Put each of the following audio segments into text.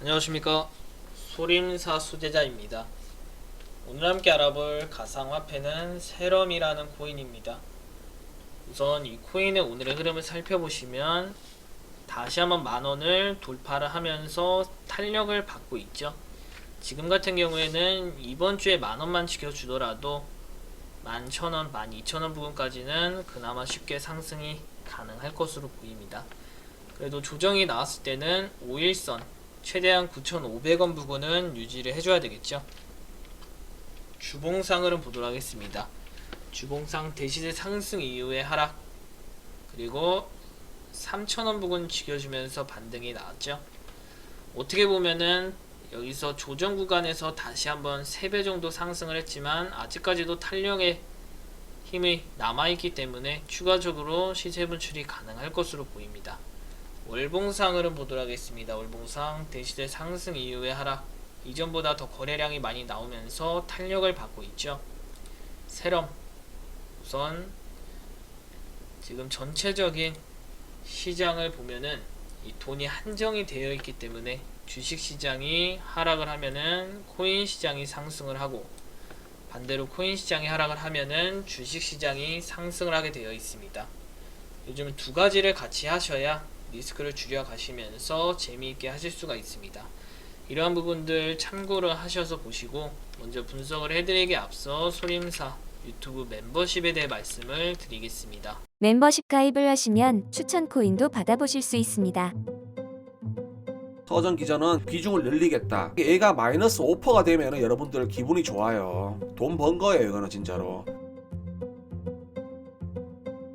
안녕하십니까. 소림사 수제자입니다. 오늘 함께 알아볼 가상화폐는 세럼이라는 코인입니다. 우선 이 코인의 오늘의 흐름을 살펴보시면 다시 한번 만원을 돌파를 하면서 탄력을 받고 있죠. 지금 같은 경우에는 이번 주에 만원만 지켜주더라도 11,000원, 12,000원 부분까지는 그나마 쉽게 상승이 가능할 것으로 보입니다. 그래도 조정이 나왔을 때는 5일선 최대한 9,500원 부근은 유지를 해줘야 되겠죠. 주봉상을 보도록 하겠습니다. 주봉상 대시세 상승 이후의 하락 그리고 3,000원 부근 지켜주면서 반등이 나왔죠. 어떻게 보면은 여기서 조정 구간에서 다시 한번 3배 정도 상승을 했지만 아직까지도 탄력의 힘이 남아있기 때문에 추가적으로 시세 분출이 가능할 것으로 보입니다. 월봉상으로 보도록 하겠습니다. 월봉상 대시대 상승 이후의 하락 이전보다 더 거래량이 많이 나오면서 탄력을 받고 있죠. 세럼 우선 지금 전체적인 시장을 보면은 이 돈이 한정이 되어 있기 때문에 주식 시장이 하락을 하면은 코인 시장이 상승을 하고 반대로 코인 시장이 하락을 하면은 주식 시장이 상승을 하게 되어 있습니다. 요즘은 두 가지를 같이 하셔야 리스크를 줄여 가시면서 재미있게 하실 수가 있습니다. 이러한 부분들 참고를 하셔서 보시고 먼저 분석을 해드리기 앞서 소림사 유튜브 멤버십에 대해 말씀을 드리겠습니다. 멤버십 가입을 하시면 추천 코인도 받아보실 수 있습니다. 서전 기자는 비중을 늘리겠다. 얘가 마이너스 5%가 되면 여러분들 기분이 좋아요. 돈 번 거예요, 이거는 진짜로.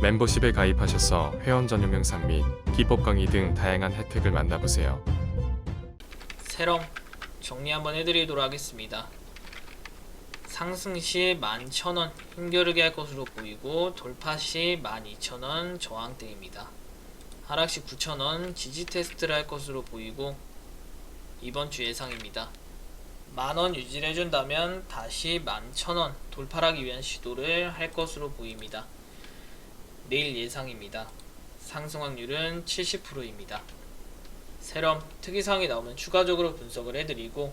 멤버십에 가입하셔서 회원 전용 영상 및 기법 강의 등 다양한 혜택을 만나보세요. 세럼 정리 한번 해드리도록 하겠습니다. 상승 시 11,000원 힘겨루게 할 것으로 보이고 돌파 시 12,000원 저항대입니다. 하락 시 9,000원 지지 테스트를 할 것으로 보이고 이번 주 예상입니다. 만원 유지를 해준다면 다시 11,000원 돌파하기 위한 시도를 할 것으로 보입니다. 내일 예상입니다. 상승 확률은 70%입니다. 세럼 특이사항이 나오면 추가적으로 분석을 해드리고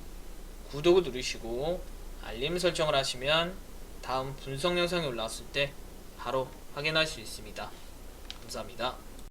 구독을 누르시고 알림 설정을 하시면 다음 분석 영상이 올라왔을 때 바로 확인할 수 있습니다. 감사합니다.